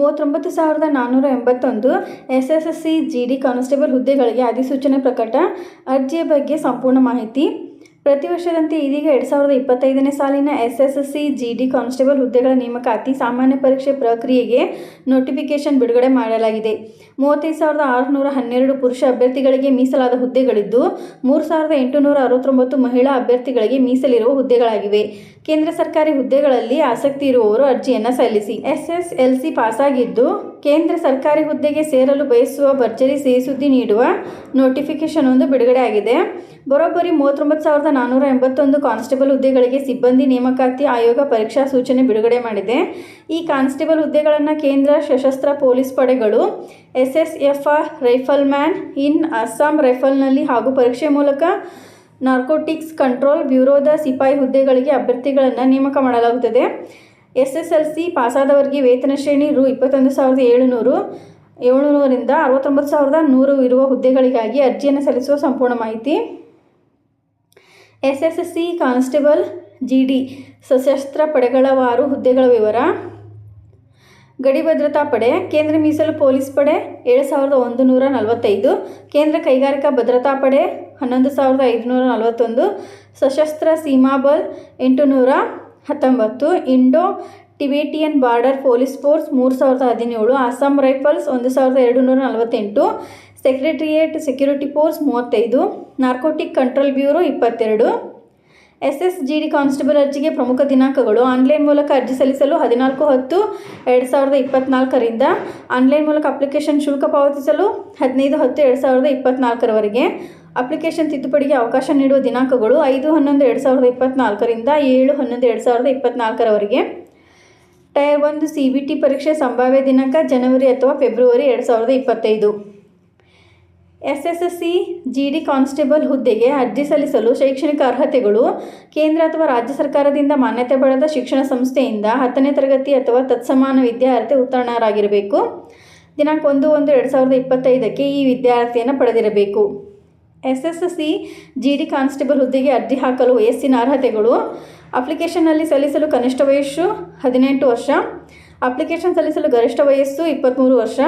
ಮೂವತ್ತೊಂಬತ್ತು ಸಾವಿರದ ನಾನ್ನೂರ ಎಂಬತ್ತೊಂದು S S S C G D constable ಹುದ್ದೆಗಳಿಗೆ ಅಧಿಸೂಚನೆ ಪ್ರಕಟ. ಅರ್ಜಿಯ ಬಗ್ಗೆ ಸಂಪೂರ್ಣ ಮಾಹಿತಿ ಪ್ರತಿ ವರ್ಷದಂತೆ ಇದೀಗ ಎರಡು ಸಾವಿರದ ಇಪ್ಪತ್ತೈದನೇ ಸಾಲಿನ S S C G D constable ಹುದ್ದೆಗಳ ನೇಮಕಾತಿ ಸಾಮಾನ್ಯ ಪರೀಕ್ಷೆ ಪ್ರಕ್ರಿಯೆಗೆ ನೋಟಿಫಿಕೇಶನ್ ಬಿಡುಗಡೆ ಮಾಡಲಾಗಿದೆ. ಮೂವತ್ತೈದು ಸಾವಿರದ ಆರುನೂರ ಹನ್ನೆರಡು ಪುರುಷ ಅಭ್ಯರ್ಥಿಗಳಿಗೆ ಮೀಸಲಾದ ಹುದ್ದೆಗಳಿದ್ದು, ಮೂರು ಸಾವಿರದ ಎಂಟುನೂರ ಅರವತ್ತೊಂಬತ್ತು ಮಹಿಳಾ ಅಭ್ಯರ್ಥಿಗಳಿಗೆ ಮೀಸಲಿರುವ ಹುದ್ದೆಗಳಾಗಿವೆ. ಕೇಂದ್ರ ಸರ್ಕಾರಿ ಹುದ್ದೆಗಳಲ್ಲಿ ಆಸಕ್ತಿ ಇರುವವರು ಅರ್ಜಿಯನ್ನು ಸಲ್ಲಿಸಿ. ಎಸ್ ಎಸ್ ಎಲ್ ಸಿ ಪಾಸಾಗಿದ್ದು, ಕೇಂದ್ರ ಸರ್ಕಾರಿ ಹುದ್ದೆಗೆ ಸೇರಲು ಬಯಸುವ ಭರ್ಜರಿ ಸಿಹಿ ಸುದ್ದಿ ನೀಡುವ ನೋಟಿಫಿಕೇಶನ್ ಒಂದು ಬಿಡುಗಡೆ ಆಗಿದೆ. ಬರೋಬ್ಬರಿ ಮೂವತ್ತೊಂಬತ್ತು ಸಾವಿರದ ನಾನ್ನೂರ ಎಂಬತ್ತೊಂದು ಕಾನ್ಸ್ಟೇಬಲ್ ಹುದ್ದೆಗಳಿಗೆ ಸಿಬ್ಬಂದಿ ನೇಮಕಾತಿ ಆಯೋಗ ಪರೀಕ್ಷಾ ಸೂಚನೆ ಬಿಡುಗಡೆ ಮಾಡಿದೆ. ಈ ಕಾನ್ಸ್ಟೇಬಲ್ ಹುದ್ದೆಗಳನ್ನು ಕೇಂದ್ರ ಸಶಸ್ತ್ರ ಪೊಲೀಸ್ ಪಡೆಗಳು S S F R rifleman in Assam ರೈಫಲ್ನಲ್ಲಿ ಹಾಗೂ ಪರೀಕ್ಷೆ ಮೂಲಕ ನಾರ್ಕೋಟಿಕ್ಸ್ ಕಂಟ್ರೋಲ್ ಬ್ಯೂರೋದ ಸಿಪಾಯಿ ಹುದ್ದೆಗಳಿಗೆ ಅಭ್ಯರ್ಥಿಗಳನ್ನು ನೇಮಕ ಮಾಡಲಾಗುತ್ತದೆ. ಎಸ್ ಎಸ್ ಎಲ್ ಸಿ ಪಾಸಾದವರಿಗೆ ವೇತನ ಶ್ರೇಣಿ ರು ಇಪ್ಪತ್ತೊಂದು ಸಾವಿರದ ಏಳುನೂರು ಏಳುನೂರಿಂದ ಅರವತ್ತೊಂಬತ್ತು ಸಾವಿರದ ನೂರು ಇರುವ ಹುದ್ದೆಗಳಿಗಾಗಿ ಅರ್ಜಿಯನ್ನು ಸಲ್ಲಿಸುವ ಸಂಪೂರ್ಣ ಮಾಹಿತಿ S S C constable G D ಸಶಸ್ತ್ರ ಪಡೆಗಳವಾರು ಹುದ್ದೆಗಳ ವಿವರ. ಗಡಿ ಭದ್ರತಾ ಪಡೆ, ಕೇಂದ್ರ ಮೀಸಲು ಪೊಲೀಸ್ ಪಡೆ ಏಳು ಸಾವಿರದ ಒಂದು ನೂರ ನಲವತ್ತೈದು, ಕೇಂದ್ರ ಕೈಗಾರಿಕಾ ಭದ್ರತಾ ಪಡೆ ಹನ್ನೊಂದು ಸಾವಿರದ ಐದುನೂರ ನಲವತ್ತೊಂದು, ಸಶಸ್ತ್ರ ಸೀಮಾಬಲ್ ಎಂಟುನೂರ ಹತ್ತೊಂಬತ್ತು, Indo Tibetan border police force ಮೂರು ಸಾವಿರದ ಹದಿನೇಳು, ಅಸ್ಸಾಂ ರೈಫಲ್ಸ್ ಒಂದು ಸಾವಿರದ ಎರಡು ನೂರ ನಲವತ್ತೆಂಟು ಸೆಕ್ರೆಟ್ರಿಯೇಟ್ ಸೆಕ್ಯೂರಿಟಿ ಫೋರ್ಸ್ ಮೂವತ್ತೈದು, ನಾರ್ಕೋಟಿಕ್ ಕಂಟ್ರೋಲ್ ಬ್ಯೂರೋ ಇಪ್ಪತ್ತೆರಡು. S S G D constable ಅರ್ಜಿಗೆ ಪ್ರಮುಖ ದಿನಾಂಕಗಳು. ಆನ್ಲೈನ್ ಮೂಲಕ ಅರ್ಜಿ ಸಲ್ಲಿಸಲು ಹದಿನಾಲ್ಕು ಹತ್ತು, ಎರಡು ಸಾವಿರದ ಇಪ್ಪತ್ತ್ನಾಲ್ಕರಿಂದ ಆನ್ಲೈನ್ ಮೂಲಕ ಅಪ್ಲಿಕೇಶನ್ ಶುಲ್ಕ ಪಾವತಿಸಲು ಹದಿನೈದು ಹತ್ತು, ಎರಡು ಸಾವಿರದ ಇಪ್ಪತ್ತ್ನಾಲ್ಕರವರೆಗೆ ಅಪ್ಲಿಕೇಶನ್ ತಿದ್ದುಪಡಿಗೆ ಅವಕಾಶ ನೀಡುವ ದಿನಾಂಕಗಳು ಐದು, ಹನ್ನೊಂದು, ಎರಡು ಸಾವಿರದ ಇಪ್ಪತ್ತ್ನಾಲ್ಕರಿಂದ ಏಳು, ಹನ್ನೊಂದು, ಎರಡು ಸಾವಿರದ ಇಪ್ಪತ್ತ್ನಾಲ್ಕರವರೆಗೆ ಟೈರ್ ಒಂದು ಸಿ ಬಿ ಟಿ ಪರೀಕ್ಷೆ, ಸಂಭಾವ್ಯ ದಿನಾಂಕ ಜನವರಿ ಅಥವಾ ಫೆಬ್ರವರಿ ಎರಡು ಸಾವಿರದ ಇಪ್ಪತ್ತೈದು. S S S C G D constable ಹುದ್ದೆಗೆ ಅರ್ಜಿ ಸಲ್ಲಿಸಲು ಶೈಕ್ಷಣಿಕ ಅರ್ಹತೆಗಳು ಕೇಂದ್ರ ಅಥವಾ ರಾಜ್ಯ ಸರ್ಕಾರದಿಂದ ಮಾನ್ಯತೆ ಪಡೆದ ಶಿಕ್ಷಣ ಸಂಸ್ಥೆಯಿಂದ ಹತ್ತನೇ ತರಗತಿ ಅಥವಾ ತತ್ಸಮಾನ ವಿದ್ಯಾರ್ಥಿ ಉತ್ತೀರ್ಣರಾಗಿರಬೇಕು. ದಿನಾಂಕ ಒಂದು ಒಂದು ಎರಡು ಸಾವಿರದ ಇಪ್ಪತ್ತೈದಕ್ಕೆ ಈ ವಿದ್ಯಾರ್ಥಿಯನ್ನು ಪಡೆದಿರಬೇಕು. S S C G D constable ಹುದ್ದೆಗೆ ಅರ್ಜಿ ಹಾಕಲು ವಯಸ್ಸಿನ ಅರ್ಹತೆಗಳು, ಅಪ್ಲಿಕೇಶನ್ನಲ್ಲಿ ಸಲ್ಲಿಸಲು ಕನಿಷ್ಠ ವಯಸ್ಸು ಹದಿನೆಂಟು ವರ್ಷ, ಅಪ್ಲಿಕೇಶನ್ ಸಲ್ಲಿಸಲು ಗರಿಷ್ಠ ವಯಸ್ಸು ಇಪ್ಪತ್ತ್ಮೂರು ವರ್ಷ,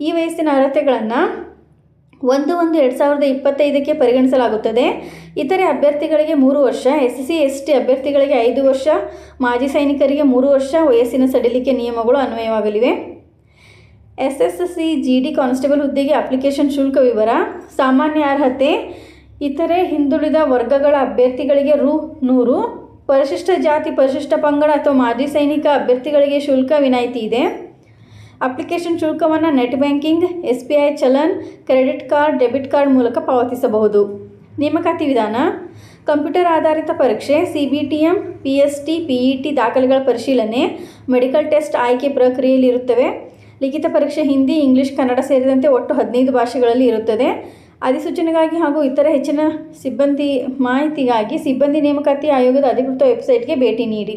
ಈ ವಯಸ್ಸಿನ ಅರ್ಹತೆಗಳನ್ನು ಒಂದು ಒಂದು ಎರಡು ಸಾವಿರದ ಇಪ್ಪತ್ತೈದಕ್ಕೆ ಪರಿಗಣಿಸಲಾಗುತ್ತದೆ. ಇತರೆ ಅಭ್ಯರ್ಥಿಗಳಿಗೆ ಮೂರು ವರ್ಷ ಎಸ್ ಸಿ ಎಸ್ ಟಿ ಅಭ್ಯರ್ಥಿಗಳಿಗೆ ಐದು ವರ್ಷ, ಮಾಜಿ ಸೈನಿಕರಿಗೆ ಮೂರು ವರ್ಷ, ವಯಸ್ಸಿನ ಸಡಿಲಿಕೆ ನಿಯಮಗಳು ಅನ್ವಯವಾಗಲಿವೆ. S S C G D constable ಹುದ್ದೆಗೆ ಅಪ್ಲಿಕೇಶನ್ ಶುಲ್ಕ ವಿವರ, ಸಾಮಾನ್ಯ ಅರ್ಹತೆ, ಇತರೆ ಹಿಂದುಳಿದ ವರ್ಗಗಳ ಅಭ್ಯರ್ಥಿಗಳಿಗೆ ರು ನೂರು, ಪರಿಶಿಷ್ಟ ಜಾತಿ, ಪರಿಶಿಷ್ಟ ಪಂಗಡ ಅಥವಾ ಮಾಜಿ ಸೈನಿಕ ಅಭ್ಯರ್ಥಿಗಳಿಗೆ ಶುಲ್ಕ ವಿನಾಯಿತಿ ಇದೆ. ಅಪ್ಲಿಕೇಶನ್ ಶುಲ್ಕವನ್ನು net banking S B I challan, credit card, debit card ಮೂಲಕ ಪಾವತಿಸಬಹುದು. ನೇಮಕಾತಿ ವಿಧಾನ, ಕಂಪ್ಯೂಟರ್ ಆಧಾರಿತ ಪರೀಕ್ಷೆ C B T M P S T P E T ದಾಖಲೆಗಳ ಪರಿಶೀಲನೆ, ಮೆಡಿಕಲ್ ಟೆಸ್ಟ್ ಆಯ್ಕೆ ಪ್ರಕ್ರಿಯೆಯಲ್ಲಿ ಇರುತ್ತವೆ. ಲಿಖಿತ ಪರೀಕ್ಷೆ ಹಿಂದಿ, ಇಂಗ್ಲಿಷ್, ಕನ್ನಡ ಸೇರಿದಂತೆ ಒಟ್ಟು ಹದಿನೈದು ಭಾಷೆಗಳಲ್ಲಿ ಇರುತ್ತದೆ. ಅಧಿಸೂಚನೆಗಾಗಿ ಹಾಗೂ ಇತರ ಹೆಚ್ಚಿನ ಸಿಬ್ಬಂದಿ ಮಾಹಿತಿಗಾಗಿ ಸಿಬ್ಬಂದಿ ನೇಮಕಾತಿ ಆಯೋಗದ ಅಧಿಕೃತ ವೆಬ್ಸೈಟ್ಗೆ ಭೇಟಿ ನೀಡಿ.